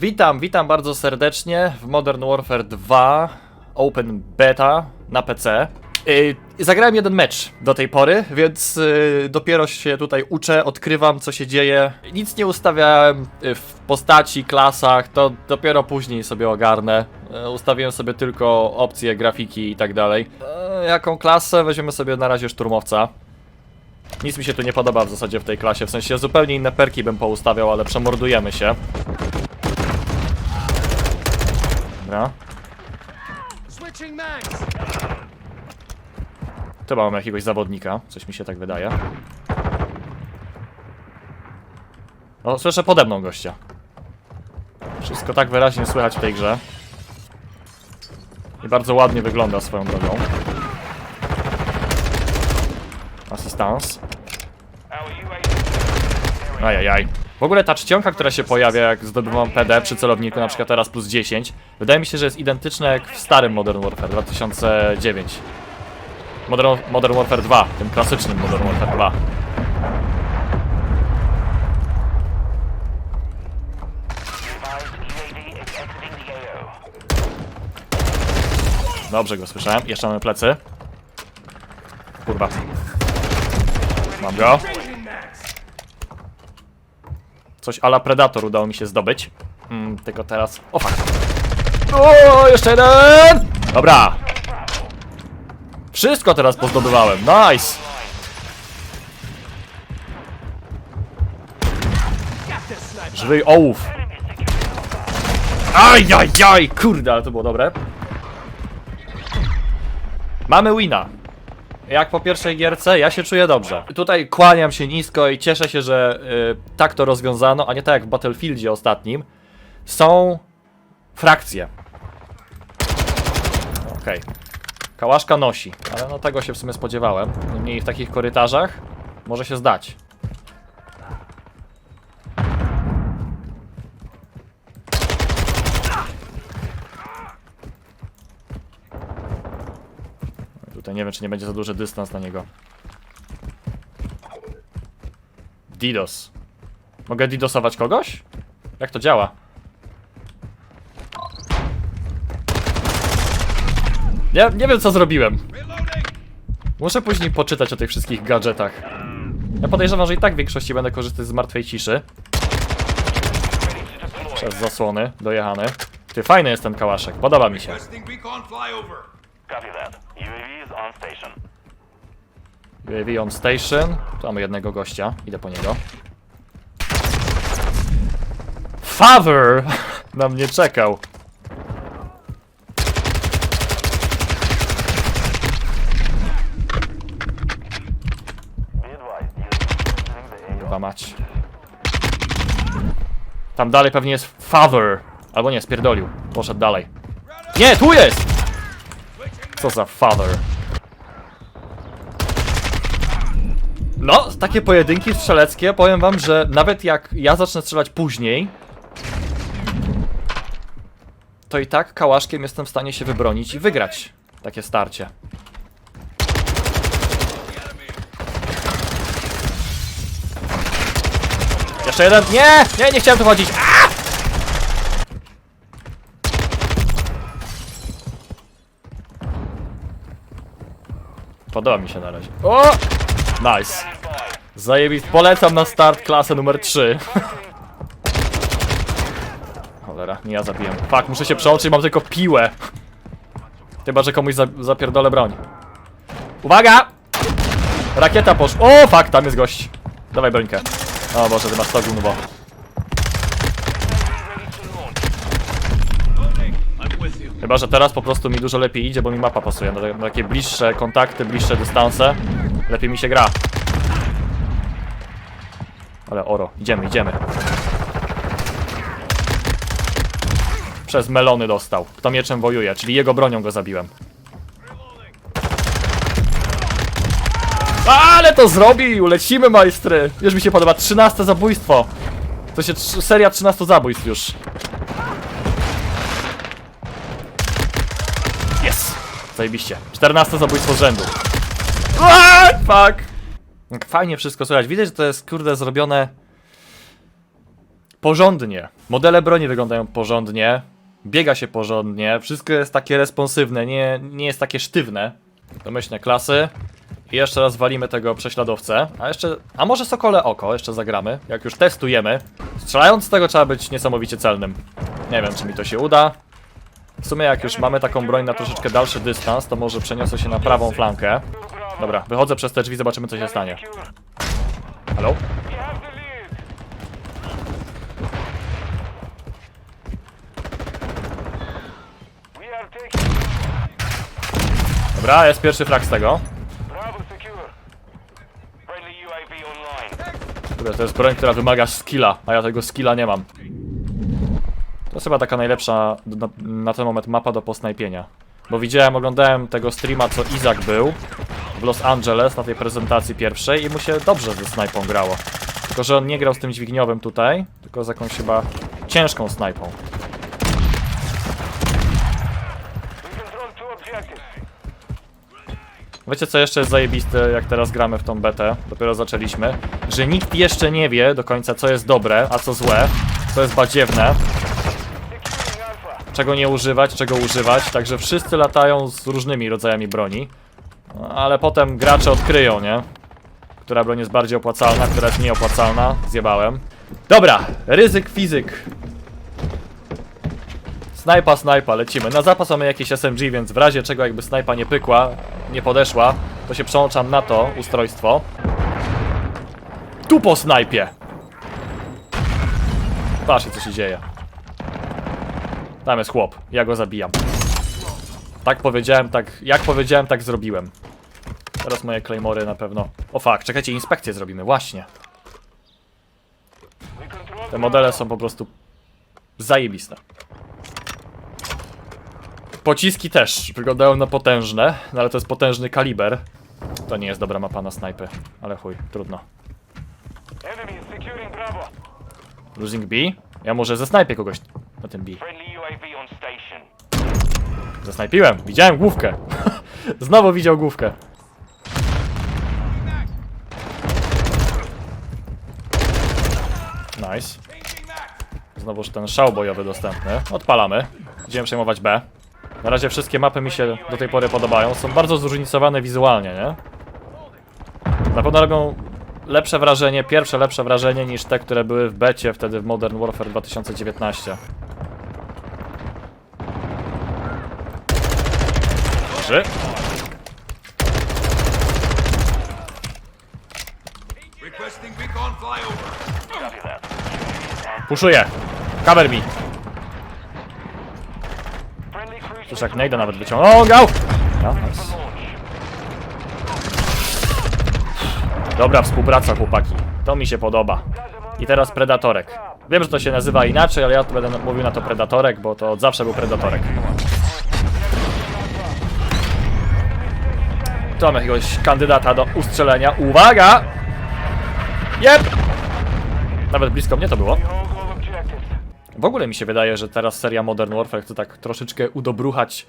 Witam, witam bardzo serdecznie w Modern Warfare 2 Open Beta na PC. Yy, zagrałem jeden mecz do tej pory, więc yy, dopiero się tutaj uczę, odkrywam co się dzieje. Nic nie ustawiałem yy, w postaci, klasach, to dopiero później sobie ogarnę. Yy, ustawiłem sobie tylko opcje, grafiki i tak dalej. Yy, jaką klasę? Weźmiemy sobie na razie szturmowca. Nic mi się tu nie podoba w zasadzie w tej klasie, w sensie zupełnie inne perki bym poustawiał, ale przemordujemy się. Dobra. Chyba mamy jakiegoś zawodnika, coś mi się tak wydaje. O, słyszę pode mną gościa. Wszystko tak wyraźnie słychać w tej grze. I bardzo ładnie wygląda swoją drogą. Assistance. Ajajaj. W ogóle ta czcionka, która się pojawia jak zdobywam PD przy celowniku, na przykład teraz plus 10, wydaje mi się, że jest identyczna jak w starym Modern Warfare 2009. Modern, Modern Warfare 2, tym klasycznym Modern Warfare 2. Dobrze go słyszałem. Jeszcze mamy plecy. Kurwa. Mam go. Coś ala Predator udało mi się zdobyć. Mm, tylko teraz... O fuck. O, jeszcze jeden! Dobra. Wszystko teraz pozdobywałem. Nice! Żywy ołów. Ajajaj, kurde, ale to było dobre. Mamy wina. Jak po pierwszej gierce, ja się czuję dobrze. Tutaj kłaniam się nisko i cieszę się, że y, tak to rozwiązano, a nie tak jak w Battlefieldzie ostatnim. Są frakcje. Okej. Kałaszka nosi, ale no tego się w sumie spodziewałem. Niemniej w takich korytarzach może się zdać. Nie wiem, czy nie będzie za duży dystans na niego. DDoS. Mogę DDoSować kogoś? Jak to działa? Nie, nie wiem co zrobiłem. Muszę później poczytać o tych wszystkich gadżetach. Ja podejrzewam, że i tak w większości będę korzystać z martwej ciszy. Przez zasłony, dojechany. Ty, fajny jest ten kałaszek, podoba mi się. Copy that. UAV is on station. UAV on station. Tu mamy jednego gościa, idę po niego. Father! Na mnie czekał. Chyba mać. Tam dalej pewnie jest father. Albo nie, spierdolił. Poszedł dalej. Nie, tu jest! Co za father. No, takie pojedynki strzeleckie, powiem wam, że nawet jak ja zacznę strzelać później, to i tak kałaszkiem jestem w stanie się wybronić i wygrać takie starcie. Jeszcze jeden. Nie! Nie, nie chciałem tu chodzić. A! Podoba mi się na razie. O! Nice. Zajebist. Polecam na start klasę numer 3. Cholera, nie ja zabiłem. Fuck, muszę się przełączyć, mam tylko piłę. Chyba, że komuś za zapierdolę broń. Uwaga! Rakieta poszła. O, fuck, tam jest gość. Dawaj brońkę. O Boże, ty masz to gówno. Chyba, że teraz po prostu mi dużo lepiej idzie, bo mi mapa pasuje. Na, na takie bliższe kontakty, bliższe dystanse. Lepiej mi się gra. Ale oro, idziemy, idziemy. Przez melony dostał. Kto mieczem wojuje, czyli jego bronią go zabiłem. Ale to zrobił! Lecimy, majstry! Już mi się podoba. 13 zabójstwo. To się seria 13 zabójstw już. Zajebiście. 14 zabójstwo z rzędu. Aaaa, fuck! Fajnie wszystko słychać. Widać, że to jest kurde zrobione porządnie. Modele broni wyglądają porządnie. Biega się porządnie. Wszystko jest takie responsywne, nie, nie jest takie sztywne. Domyślne klasy. I jeszcze raz walimy tego prześladowcę. A jeszcze. A może sokole oko, jeszcze zagramy. Jak już testujemy. Strzelając z tego trzeba być niesamowicie celnym. Nie wiem, czy mi to się uda. W sumie, jak już mamy taką broń na troszeczkę dalszy dystans, to może przeniosę się na prawą flankę. Dobra, wychodzę przez te drzwi, zobaczymy, co się stanie. Halo? Dobra, jest pierwszy frak z tego. Dobra, to jest broń, która wymaga skilla, a ja tego skilla nie mam. To jest chyba taka najlepsza na, na ten moment mapa do posnajpienia. Bo widziałem, oglądałem tego streama, co Izak był w Los Angeles na tej prezentacji pierwszej i mu się dobrze ze snajpą grało. Tylko, że on nie grał z tym dźwigniowym tutaj, tylko z jakąś chyba ciężką snajpą. Wiecie co jeszcze jest zajebiste, jak teraz gramy w tą betę, dopiero zaczęliśmy, że nikt jeszcze nie wie do końca co jest dobre, a co złe, co jest badziewne. Czego nie używać, czego używać, także wszyscy latają z różnymi rodzajami broni, ale potem gracze odkryją, nie? Która broń jest bardziej opłacalna, która jest mniej opłacalna, zjebałem. Dobra, ryzyk fizyk. Snajpa, snajpa, lecimy. Na zapas mamy jakieś SMG, więc w razie czego jakby snajpa nie pykła, nie podeszła, to się przełączam na to ustrojstwo. Tu po snajpie! Patrzcie co się dzieje. Tam jest chłop, ja go zabijam. Tak powiedziałem, tak. Jak powiedziałem, tak zrobiłem. Teraz moje Claymory na pewno. O fuck, czekajcie, inspekcję zrobimy, właśnie. Te modele są po prostu zajebiste. Pociski też wyglądają na potężne, no ale to jest potężny kaliber. To nie jest dobra mapa na snajpy, ale chuj, trudno. Losing B? Ja może zesnajpię kogoś na tym B. Zasnajpiłem, widziałem główkę. Znowu widział główkę. Nice. Znowuż ten szał bojowy dostępny. Odpalamy. Będziemy przejmować B. Na razie wszystkie mapy mi się do tej pory podobają. Są bardzo zróżnicowane wizualnie, nie? Na pewno robią lepsze wrażenie, pierwsze lepsze wrażenie niż te, które były w becie wtedy w Modern Warfare 2019. That. Puszuję. Cover cruiser Już jak nie idę nawet wyciągnął. O, gał! Ja, nice. Dobra współpraca, chłopaki. To mi się podoba. I teraz Predatorek. Wiem, że to się nazywa inaczej, ale ja tu będę mówił na to Predatorek, bo to od zawsze był Predatorek. Tu mamy jakiegoś kandydata do ustrzelenia. Uwaga! Jep! Nawet blisko mnie to było. W ogóle mi się wydaje, że teraz seria Modern Warfare chce tak troszeczkę udobruchać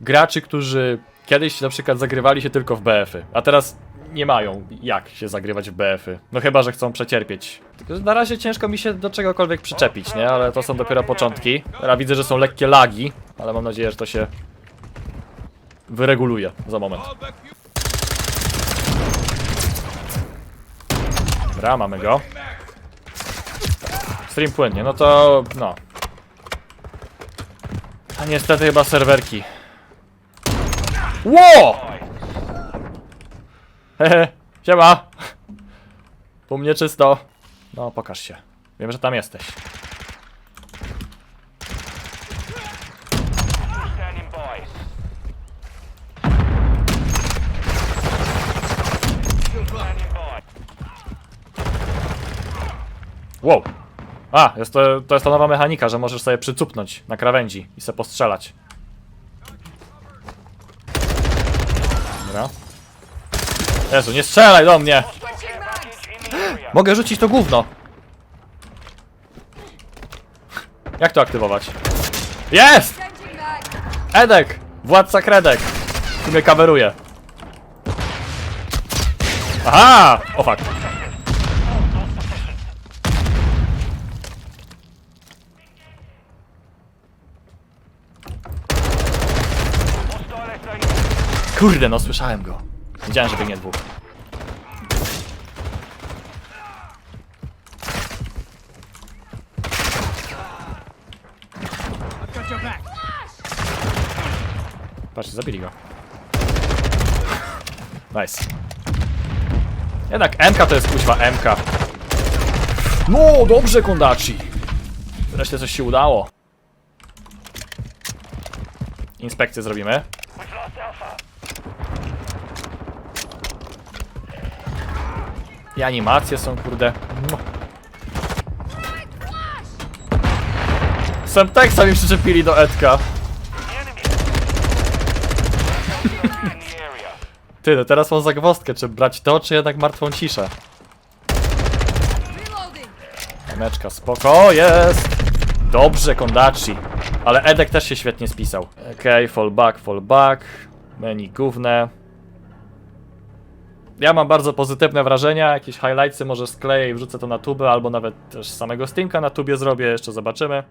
graczy, którzy kiedyś na przykład zagrywali się tylko w BF-y, a teraz nie mają jak się zagrywać w BF-y. No chyba, że chcą przecierpieć. Tylko na razie ciężko mi się do czegokolwiek przyczepić, nie? Ale to są dopiero początki. Teraz widzę, że są lekkie lagi, ale mam nadzieję, że to się wyreguluje za moment. Fall back you. Dobra, mamy go. Stream płynnie, no to no. A niestety chyba serwerki. Ło! Hehe, siema. U mnie czysto. No, pokaż się. Wiem, że tam jesteś. Wow. A, jest to, to jest ta nowa mechanika, że możesz sobie przycupnąć na krawędzi i sobie postrzelać. Dobra. Jezu, nie strzelaj do mnie! Mogę rzucić to gówno. Jak to aktywować? Jest! Edek! Władca Kredek! Tu mnie kameruje. Aha! O fuck. Kurde, no słyszałem go. Wiedziałem, że biegnie dwóch. Patrzcie, zabili go. Nice. Jednak MK to jest kuźwa MK. No, dobrze, Kondachi. Wreszcie coś się udało. Inspekcję zrobimy. I animacje są, kurde. Mua. Semtexa mi przyczepili do Edka. Ty, no teraz mam zagwozdkę, czy brać to, czy jednak martwą ciszę. Meczka, spoko, jest! Dobrze, Kondachi. Ale Edek też się świetnie spisał. Okej, fall back, back. Menu główne. Ja mam bardzo pozytywne wrażenia, jakieś highlightsy może skleję i wrzucę to na tubę, albo nawet też samego Steamka na tubie zrobię, jeszcze zobaczymy.